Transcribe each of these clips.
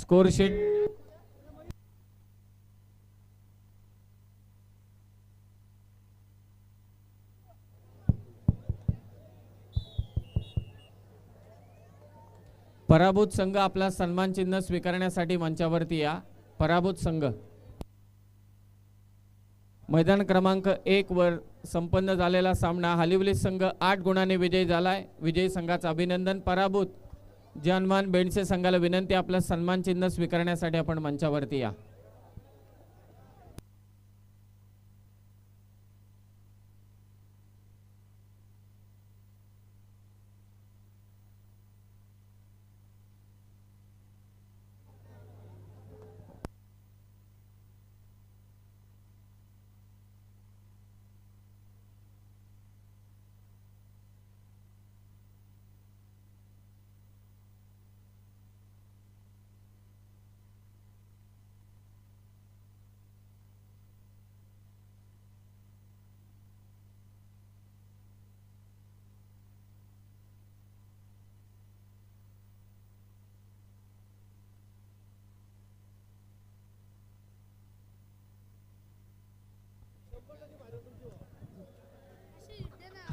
Scoresheet पराभूत संघ आपला सन्मान चिन्ह स्वीकारण्यासाठी मंचावरती या. पराभूत संघ. मैदान क्रमांक एक वर संपन्न झालेला सामना. हालिवली संघ आठ गुणाने विजयी झालाय. विजयी संघाचं अभिनंदन. पराभूत जानमान बेंडसे संघाला विनंती आपला सन्मान चिन्ह स्वीकारण्यासाठी आपण मंचावरती या.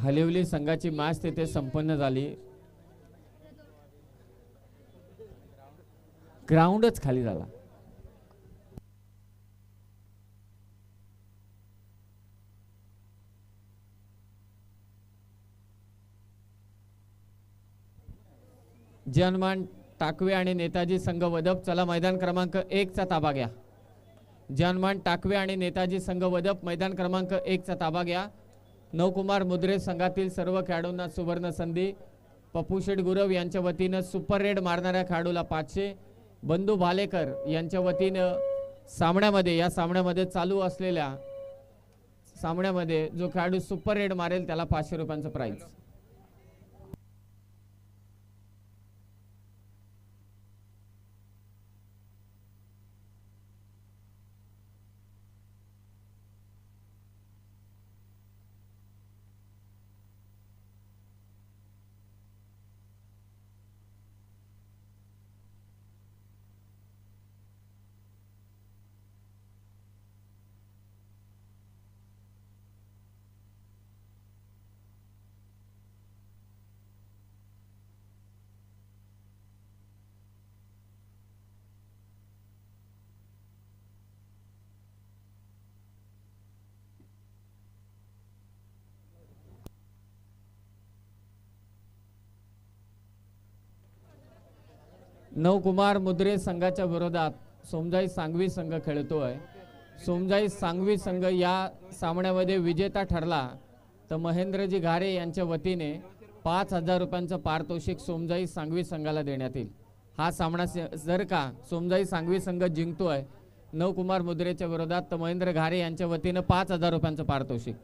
हलिवली संघाची मॅच तिथे संपन्न झाली. ग्राउंडच खाली झाला. जनमान टाकवे आणि नेताजी संघ वदप चला मैदान क्रमांक एक चा ताबा घ्या. जनमान टाकवे आणि नेताजी संघ वदप मैदान क्रमांक एक चा ताबा घ्या. नवकुमार मुद्रे संघातील सर्व खेळाडूंना सुवर्ण संधी. पप्पू शेठ गुरव यांच्या वतीनं सुपर रेड मारणाऱ्या खेळाडूला पाचशे. बंधू भालेकर यांच्या वतीनं सामन्यामध्ये या सामन्यामध्ये चालू असलेल्या सामन्यामध्ये जो खेळाडू सुपर रेड मारेल त्याला पाचशे रुपयांचं प्राईज नवकुमार मुद्रे संघाच्या विरोधात सोमजाई सांगवी संघ खेळतोय. सोमजाई सांगवी संघ या सामन्यामध्ये विजेता ठरला तर महेंद्रजी घारे यांच्या वतीने पाच हजार रुपयांचं पारितोषिक सोमजाई सांगवी संघाला देण्यात येईल. हा सामना स- जर का सोमजाई सांगवी संघ जिंकतोय नवकुमार मुद्रेच्या विरोधात तर महेंद्र घारे यांच्या वतीनं पाच हजार रुपयांचं पारितोषिक.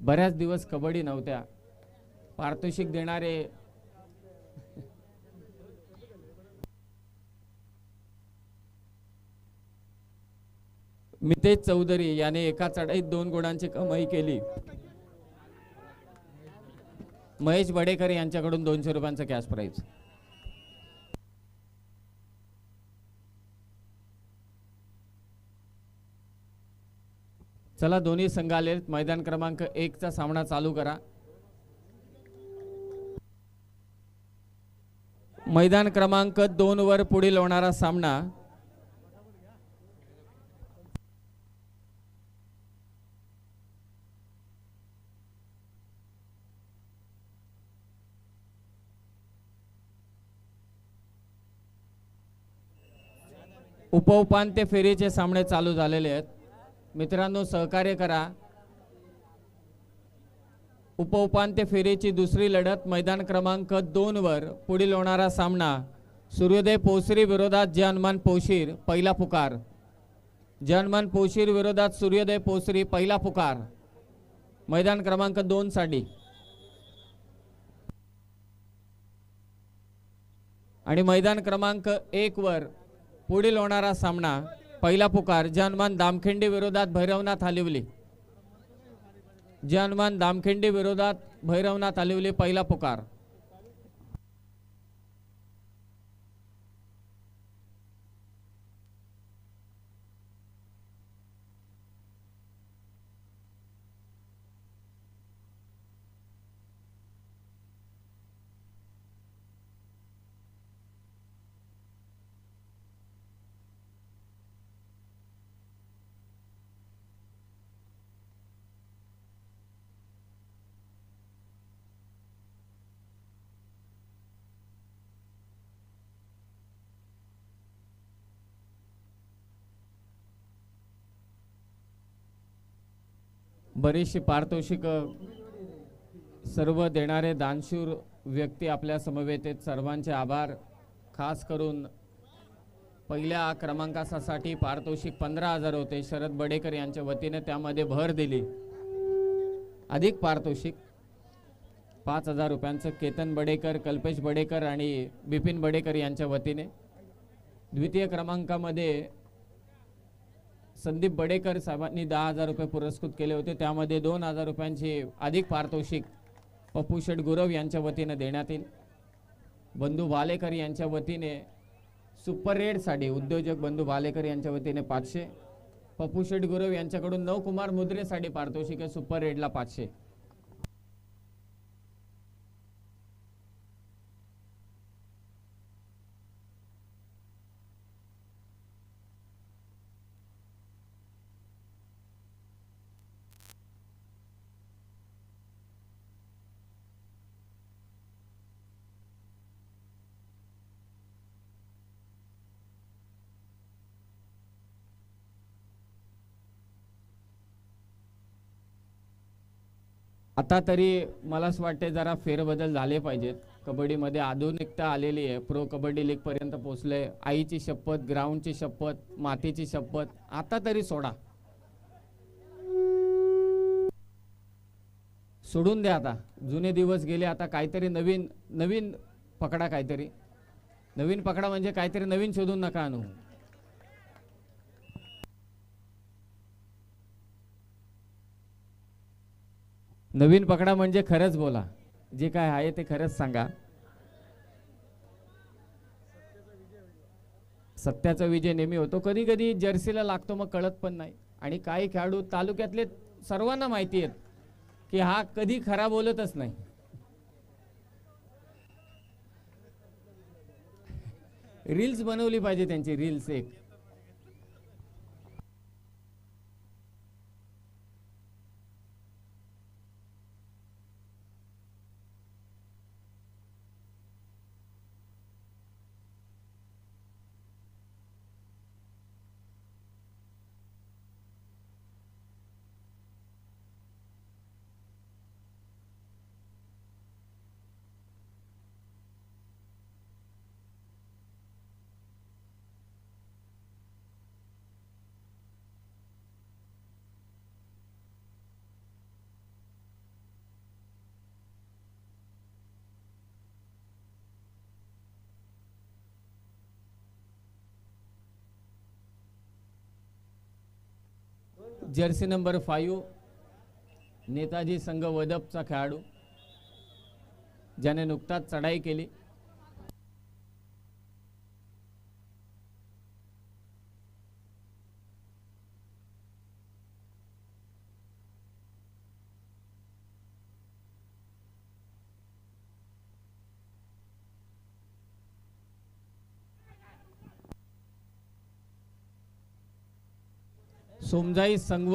बऱ्याच दिवस कबड्डी नव्हत्या. पारितोषिक देणारे. मितेश चौधरी याने एका चढाईत दोन गुणांची कमाई केली. महेश बडेकर यांच्याकडून दोनशे रुपयांचं कॅश प्राईज चला दोन्ही संघ आले मैदान क्रमांक एकचा सामना चालू करा. मैदान क्रमांक दोन वर पुढील होणारा सामना. उपउपांत्य फेरीचे सामने चालू झालेले आहेत. मित्रांनो सहकार्य करा. उपउपांत्य फेरीची दुसरी लढत मैदान क्रमांक दोनवर पुढील होणारा सामना सूर्योदय पोसरी विरोधात जनमन पोशीर पहिला पुकार. जनमन पोशीर विरोधात सूर्योदय पोसरी पहिला पुकार. मैदान क्रमांक दोन साठी. आणि मैदान क्रमांक एक वर पुढील होणारा सामना पहिला पुकार. जनमन दामखिंडी विरोधात भैरवनाथ हालिवली. जे हनुमान दामखिंडी विरोधात भैरवनाथ आलिवले पहिला पुकार. बरीचशी पारितोषिक सर्व देणारे दानशूर व्यक्ती आपल्या समवेतेत सर्वांचे आभार. खास करून पहिल्या क्रमांकासाठी पारितोषिक पंधरा हजार होते. शरद बडेकर यांच्या वतीने त्यामध्ये भर दिली. अधिक पारितोषिक पाच हजार रुपयांचं केतन बडेकर कल्पेश बडेकर आणि बिपिन बडेकर यांच्या वतीने. द्वितीय क्रमांकामध्ये संदीप बडेकर साहेबांनी दहा हजार रुपये पुरस्कृत केले होते. त्यामध्ये दोन हजार रुपयांची अधिक पारितोषिक पप्पू शेठ गुरव यांच्या वतीने देण्यात येईल. बंधू भालेकर यांच्या वतीने सुपर रेडसाठी उद्योजक बंधू भालेकर यांच्या वतीने पाचशे पप्पू शेठ गुरव यांच्याकडून नवकुमार मुद्रेसाठी पारितोषिक आहे सुपर रेडला पाचशे. आता तरी मला असं वाटते जरा फेरबदल झाले पाहिजेत. कबड्डीमध्ये आधुनिकता आलेली आहे. प्रो कबड्डी लीग पर्यंत पोहोचले आईची शपथ ग्राउंडची शपथ मातीची शपथ आता तरी सोडा. सोडून द्या आता. जुने दिवस गेले आता काहीतरी नवीन नवीन पकडा काहीतरी. नवीन पकडा म्हणजे काहीतरी नवीन शोधून नका आणू. नवीन पकडा म्हणजे खरंच बोला. जे काय आहे ते खरंच सांगा. सत्याचा विजय नेहमी होतो. कधी कधी जर्सीला लागतो मग कळत पण नाही. आणि काही खेळाडू तालुक्यातले सर्वांना माहिती आहेत की हा कधी खरा बोलतच नाही. रील्स बनवली पाहिजे त्यांची रील्स एक. जर्सी नंबर फाईव्ह नेताजी संघ वदपचा खेळाडू ज्याने नुकताच चढाई केली सोमजाई संघ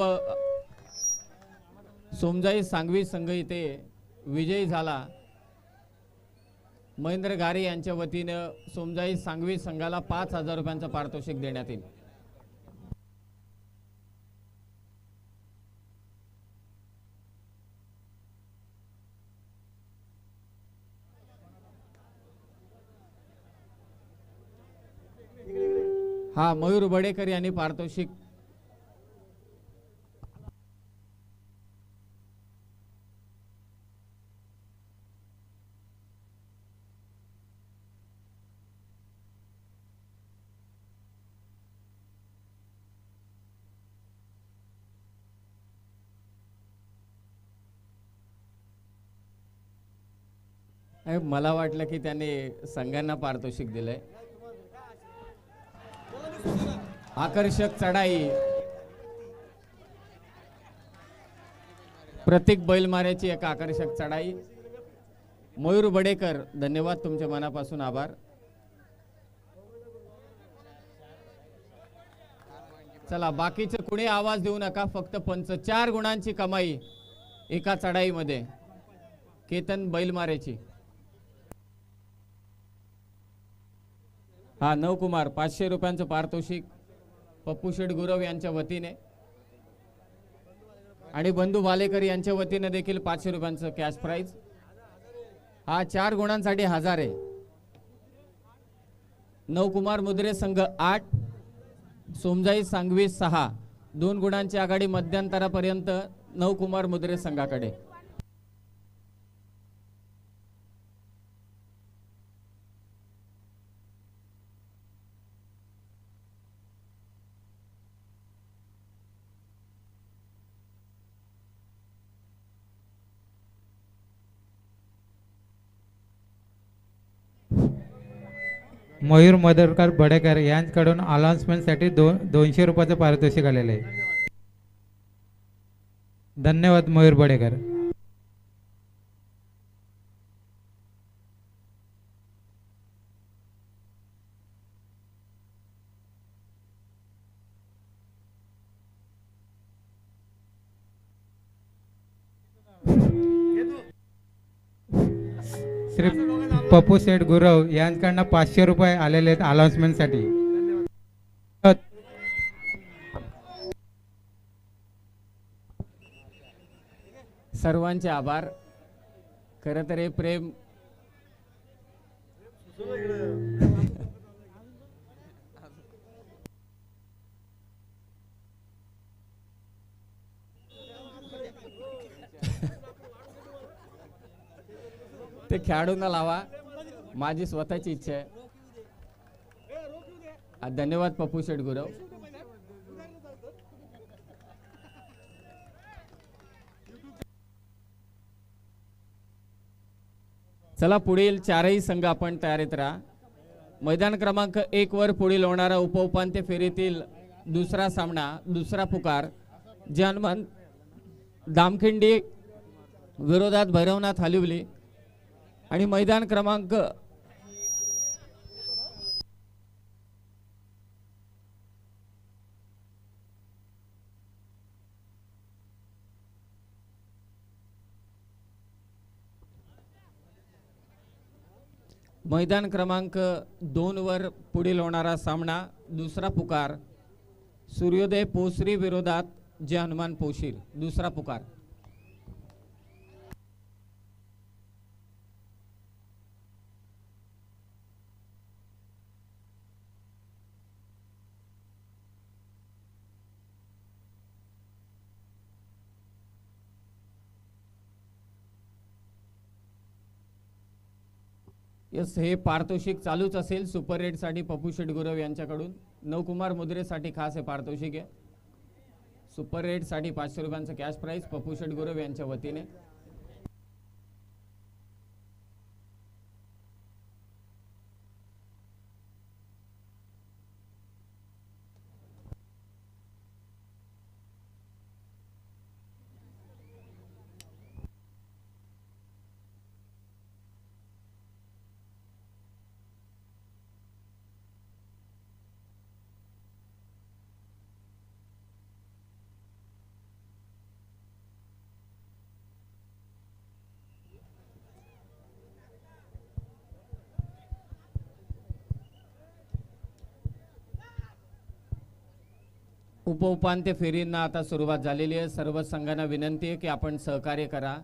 सोमजाई सांगवी संघ इथे विजयी झाला. महेंद्र गारे यांच्या वतीनं सोमजाई सांगवी संघाला पाच हजार रुपयांचं पारितोषिक देण्यात येईल. हा मयूर बडेकर यांनी पारितोषिक अरे, मला वाटलं की त्याने संघांना पारितोषिक दिलंय. आकर्षक चढाई. प्रत्येक बैलमाऱ्याची एक आकर्षक चढाई. मयूर बडेकर धन्यवाद तुमच्या मनापासून आभार. चला बाकीचे कुणी आवाज देऊ नका फक्त पंच चार गुणांची कमाई एका चढाईमध्ये. केतन बैलमाऱ्याची. हा नवकुमार पाचशे रुपयांचं पारितोषिक पप्पू शेठ गुरव यांच्या वतीने. आणि बंधू भालेकर यांच्या वतीने देखील पाचशे रुपयांचं कॅश प्राईज हा चार गुणांसाठी हजार आहे. नवकुमार मुद्रे संघ आठ सोमजाई सांगवी सहा. दोन गुणांची आघाडी मध्यंतरापर्यंत नवकुमार मुद्रे संघाकडे. मयूर मदरकर बडेकर यांच्याकडून अनाउन्समेंटसाठी दोन दोनशे रुपयाचं पारितोषिक आलेलं आहे. धन्यवाद मयूर बडेकर. पप्पू शेठ गुरव यांच्याकडनं पाचशे रुपये आलेले आहेत अनाउन्समेंटसाठी सर्वांचे आभार. खरं तर हे प्रेम ते खेळाडूंना लावा. माझी स्वतःची इच्छा आहे. धन्यवाद पप्पू शेठ गुरव. चला पुढील चारही संघ आपण तयारीत राहा. मैदान क्रमांक एक वर पुढील होणारा उपउपांत्य फेरीतील दुसरा सामना दुसरा पुकार जनमन दामखिंडी विरोधात भैरवनाथ हलिवली. आणि मैदान क्रमांक मैदान क्रमांक दोनवर पुढील होणारा सामना दुसरा पुकार. सूर्योदय पोसरी विरोधात जे हनुमान पोशीर दुसरा पुकार. यस हे पारितोषिक चालूच असेल सुपर रेडसाठी पप्पू शेटगुरव यांच्याकडून. नवकुमार मुद्रेसाठी खास हे पारितोषिक आहे. सुपर रेडसाठी पाचशे रुपयांचं कॅश प्राईज पप्पू शेटगुरव यांच्या वतीने. उपउपांत्य फेरींना आता सुरुवात झालेली आहे. सर्व संघांना विनंती आहे की आपण सहकार्य करा.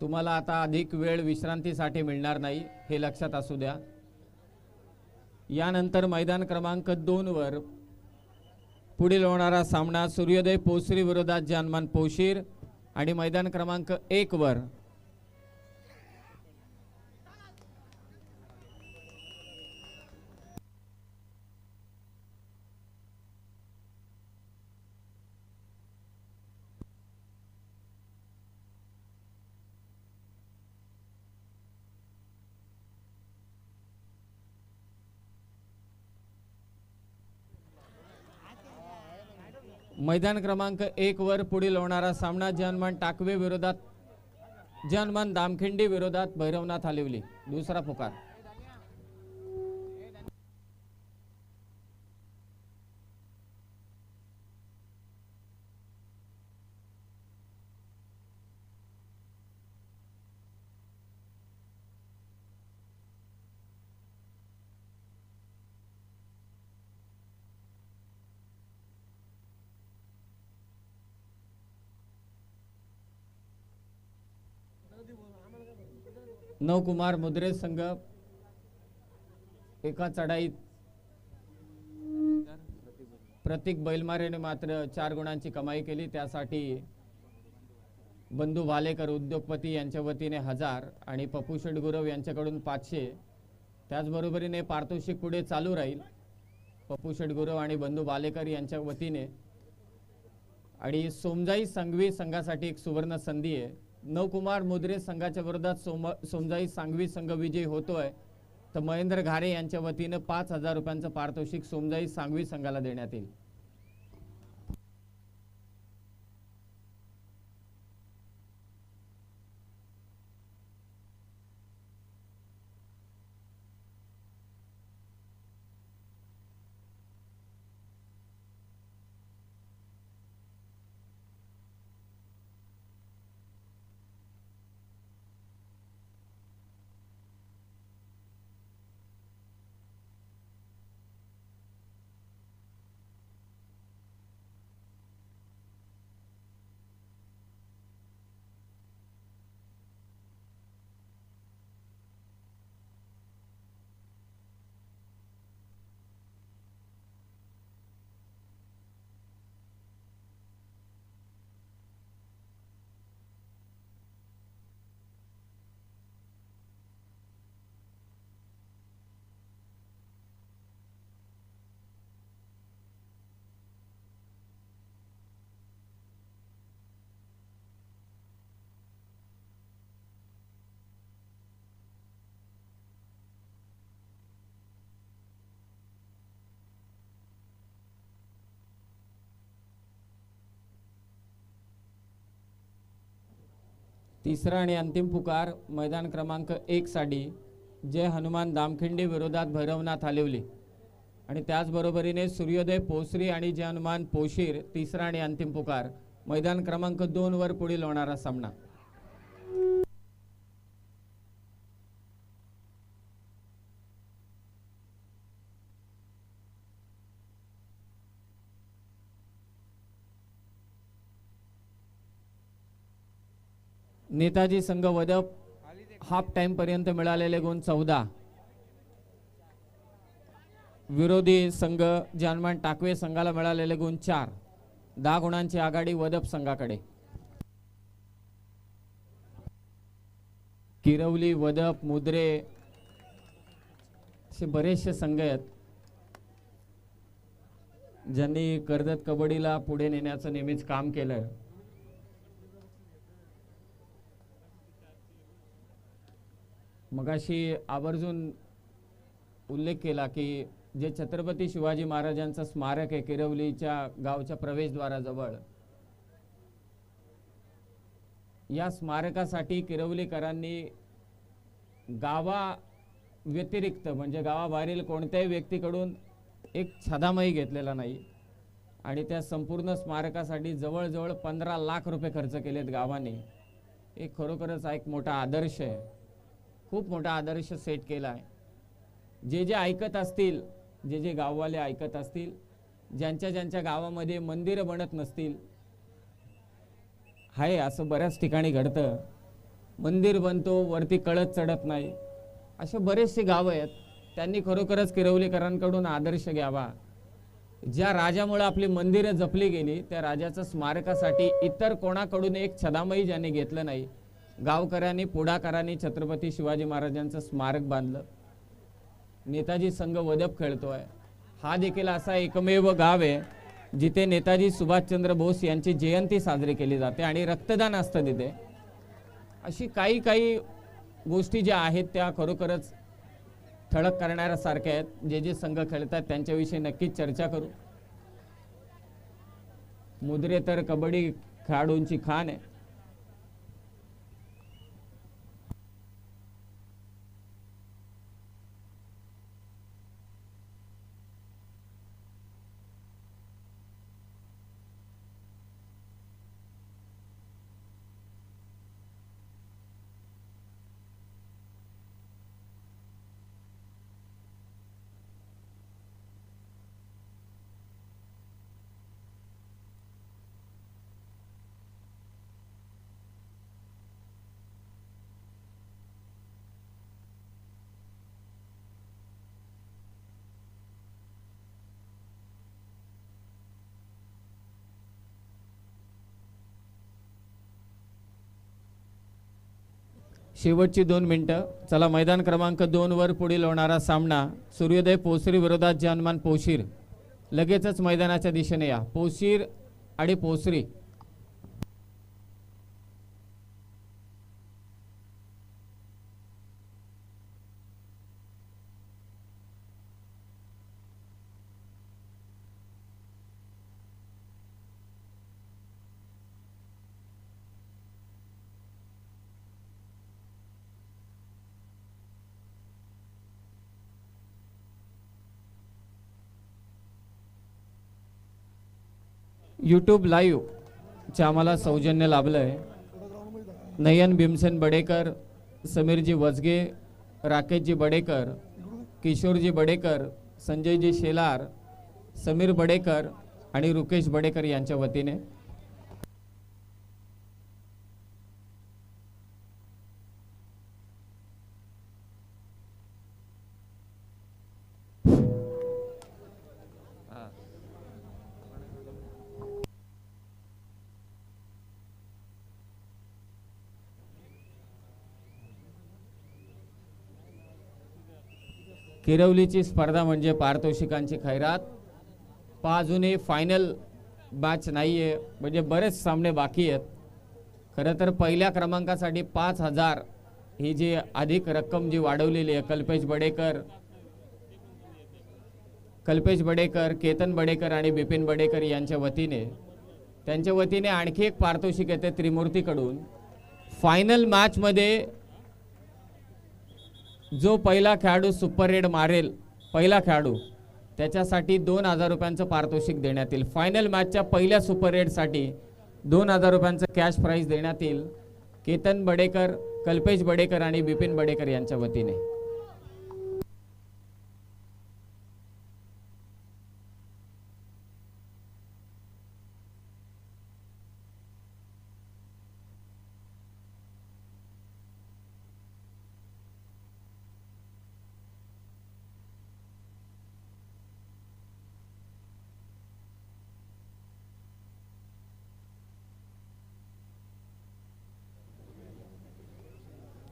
तुम्हाला आता अधिक वेळ विश्रांतीसाठी मिळणार नाही हे लक्षात असू द्या. यानंतर मैदान क्रमांक दोनवर पुढील होणारा सामना सूर्योदय पोसरी विरोधात जानमान पोशीर आणि मैदान क्रमांक एकवर मैदान क्रमांक एक वर पुढील होणारा सामना जनमन टाकवे विरोधात जनमान दामखिंडी विरोधात भैरवनाथ हलिवली. दुसरा पुकार. नवकुमार मुद्रे संघ एका चढाईत प्रतीक बैलमारेने मात्र चार गुणांची कमाई केली. त्यासाठी बंधू भालेकर उद्योगपती यांच्या वतीने हजार आणि पप्पू षडगुरव यांच्याकडून पाचशे. त्याचबरोबरीने पारितोषिक पुढे चालू राहील. पप्पू षडगुरव आणि बंधू भालेकर यांच्या वतीने आणि सोमजाई संघवी संघासाठी एक सुवर्ण संधी आहे. नवकुमार मुद्रे संघाच्या विरोधात सोम सोमजाई सांगवी संघ विजयी होतोय. तर महेंद्र घारे यांच्या वतीनं पाच हजार रुपयांचं पारितोषिक सोमजाई सांगवी संघाला देण्यात येईल. तिसरा आणि अंतिम पुकार मैदान क्रमांक एक साठी जय हनुमान दामखिंडी विरोधात भैरवनाथ आलिवली आणि त्याचबरोबरीने सूर्योदय पोसरी आणि जय हनुमान पोशीर तिसरा आणि अंतिम पुकार मैदान क्रमांक दोन वर पुढील होणारा सामना. नेताजी संघ वदप हाफ टाइम पर्यंत मिळालेले गुण चौदा. विरोधी संघ जानमान टाकवे संघाला मिळालेले गुण चार. दहा गुणांची आघाडी वदप संघाकडे. किरवली वदप मुद्रे असे बरेचसे संघ आहेत. ज्यांनी कर्जत कबड्डीला पुढे नेण्याचं नेहमीच काम केलं मगाशी आवर्जून उल्लेख केला की जे छत्रपती शिवाजी महाराजांचं स्मारक आहे किरवलीच्या गावच्या प्रवेशद्वाराजवळ या स्मारकासाठी किरवलीकरांनी गावा व्यतिरिक्त म्हणजे गावाबाहेरील कोणत्याही व्यक्तीकडून एक छदामही घेतलेला नाही. आणि त्या संपूर्ण स्मारकासाठी जवळजवळ पंधरा लाख रुपये खर्च केलेत गावाने. हे खरोखरच हा एक मोठा आदर्श आहे. खूप मोठा आदर्श सेट केला आहे. जे जे ऐकत असतील जे जे गाववाले ऐकत असतील ज्यांच्या ज्यांच्या गावामध्ये मंदिरं बनत नसतील आहे असं बऱ्याच ठिकाणी घडतं. मंदिर बनतो वरती कळत चढत नाही. असे बरेचसे गावं आहेत. त्यांनी खरोखरच किरवलीकरांकडून आदर्श घ्यावा. ज्या राजामुळे आपली मंदिरं जपली गेली त्या राजाच्या स्मारकासाठी इतर कोणाकडून एक छदामही ज्याने घेतलं नाही गावकऱ्यांनी पुढाकारांनी छत्रपती शिवाजी महाराजांचं स्मारक बांधलं. नेताजी संघ वदप खेळतो आहे हा देखील असा एकमेव गाव आहे जिथे नेताजी सुभाषचंद्र बोस यांची जयंती साजरी केली जाते आणि रक्तदान असतं तिथे. अशी काही काही गोष्टी ज्या आहेत त्या खरोखरच ठळक करणाऱ्यासारख्या आहेत. जे जे संघ खेळतात त्यांच्याविषयी नक्कीच चर्चा करू. मुद्रे तर कबड्डी खेळाडूंची खाण आहे. शेवटची दोन मिनटं. चला मैदान क्रमांक दोनवर पुढील होणारा सामना. सूर्योदय पोसरी विरोधात जनमान पोशीर. लगेचच मैदानाच्या दिशेने या. पोशीर आणि पोसरी. यूट्यूब लाईव्ह आम्हाला सौजन्य लाभलं आहे नयन भीमसेन बडेकर समीरजी वजगे राकेशजी बडेकर किशोरजी बडेकर संजयजी शेलार समीर बडेकर आणि रुकेश बडेकर यांच्या वतीने किरवलीची स्पर्धा म्हणजे पारितोषिकांची खैरात. पहा अजूनही फायनल मॅच नाही आहे म्हणजे बरेच सामने बाकी आहेत. खरं तर पहिल्या क्रमांकासाठी पाच हजार ही जी अधिक रक्कम जी वाढवलेली आहे कल्पेश बडेकर कल्पेश बडेकर केतन बडेकर आणि बिपिन बडेकर यांच्या वतीने. त्यांच्या वतीने आणखी एक पारितोषिक येते त्रिमूर्तीकडून. फायनल मॅचमध्ये जो पहिला खेळाडू सुपर रेड मारेल पहिला खेळाडू त्याच्यासाठी दोन हजार रुपयांचं पारितोषिक देण्यात येईल. फायनल मॅचच्या पहिल्या सुपर रेडसाठी दोन हजार रुपयांचं कॅश प्राईज देण्यात येईल. केतन बडेकर कल्पेश बडेकर आणि बिपिन बडेकर यांच्या वतीने.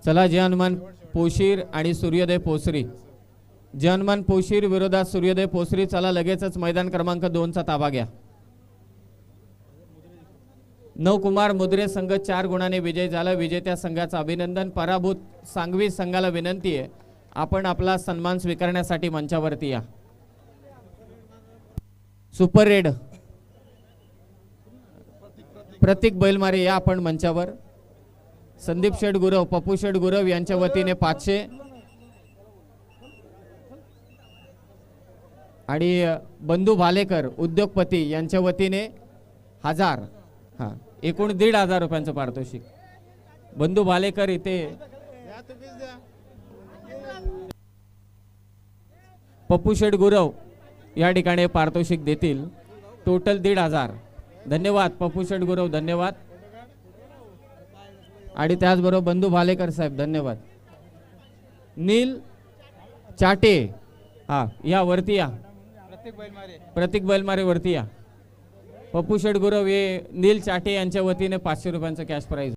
चला जे हनुमान पोशीर आणि सूर्योदय पोसरी. जे हनुमान पोशीर विरोधात सूर्योदय पोसरी चला लगेचच मैदान क्रमांक दोनचा ताबा घ्या. नवकुमार मुद्रे संघ चार गुणाने विजय झाला. विजेत्या संघाचं अभिनंदन. पराभूत सांगवी संघाला विनंती आहे. आपण आपला सन्मान स्वीकारण्यासाठी मंचावरती या. Super red. प्रतीक बैलमारे या आपण मंचावर. संदीप शेठ गुरव पप्पू शेठ गुरव यांच्या वतीने पाचशे. आणि बंधू भालेकर उद्योगपती यांच्या वतीने हजार हा एकूण दीड हजार रुपयांचं पारितोषिक. बंधू भालेकर इथे. पप्पू शेठ गुरव या ठिकाणी पारितोषिक देतील. टोटल दीड हजार. धन्यवाद पप्पू शेठ गुरव धन्यवाद. आणि त्याचबरोबर बंधू भालेकर साहेब धन्यवाद. नील चाटे हा. या वरती या. प्रतीक बैलमारे. वरती या. पप्पू शेठ गुरव हे नील चाटे यांच्या वतीने पाचशे रुपयांचं कॅश प्राईज